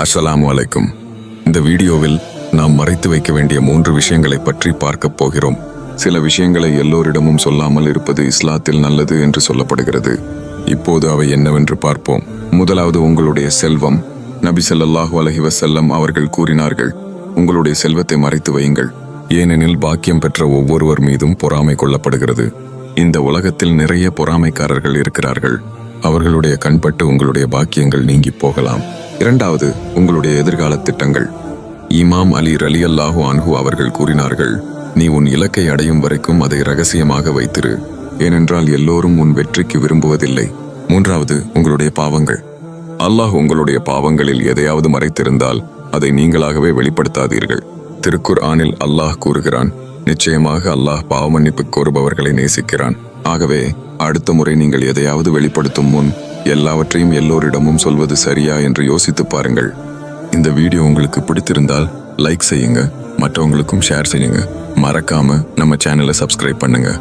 அஸ்ஸலாமு அலைக்கும் இந்த வீடியோவில் நாம் மறைத்து வைக்க வேண்டிய மூன்று விஷயங்களை பற்றி பார்க்கப் போகிறோம். சில விஷயங்களை எல்லோரிடமும் சொல்லாமல் இருப்பது இஸ்லாத்தில் நல்லது என்று சொல்லப்படுகிறது. இப்போது அவை என்னவென்று பார்ப்போம். முதலாவது உங்களுடைய செல்வம். நபி ஸல்லல்லாஹு அலஹி வசல்லம் அவர்கள் கூறினார்கள் உங்களுடைய செல்வத்தை மறைத்து வையுங்கள். ஏனெனில் பாக்கியம் பெற்ற ஒவ்வொருவர் மீதும் பொறாமை கொள்ளப்படுகிறது. இந்த உலகத்தில் நிறைய பொறாமைக்காரர்கள் இருக்கிறார்கள். அவர்களுடைய கண்பட்டு உங்களுடைய பாக்கியங்கள் நீங்கி போகலாம். இரண்டாவது உங்களுடைய எதிர்கால திட்டங்கள். இமாம் அலி ரலி அல்லாஹு அன்ஹு அவர்கள் கூறினார்கள் நீ உன் இலக்கை அடையும் வரைக்கும் அதை ரகசியமாக வைத்திரு. ஏனென்றால் எல்லோரும் உன் வெற்றிக்கு விரும்புவதில்லை. மூன்றாவது உங்களுடைய பாவங்கள். அல்லாஹ் உங்களுடைய பாவங்களில் எதையாவது மறைத்திருந்தால் அதை நீங்களாகவே வெளிப்படுத்தாதீர்கள். திருக்குர் ஆனில் அல்லாஹ் கூறுகிறான் நிச்சயமாக அல்லாஹ் பாவமன்னிப்பு கோருபவர்களை நேசிக்கிறான். ஆகவே அடுத்த முறை நீங்கள் எதையாவது வெளிப்படுத்தும் முன் எல்லாவற்றையும் எல்லோரிடமும் சொல்வது சரியா என்று யோசித்து பாருங்கள். இந்த வீடியோ உங்களுக்கு பிடித்திருந்தால் லைக் செய்யுங்க மற்றவங்களுக்கும் ஷேர் செய்யுங்க. மறக்காம நம்ம சேனலை சப்ஸ்கிரைப் பண்ணுங்க.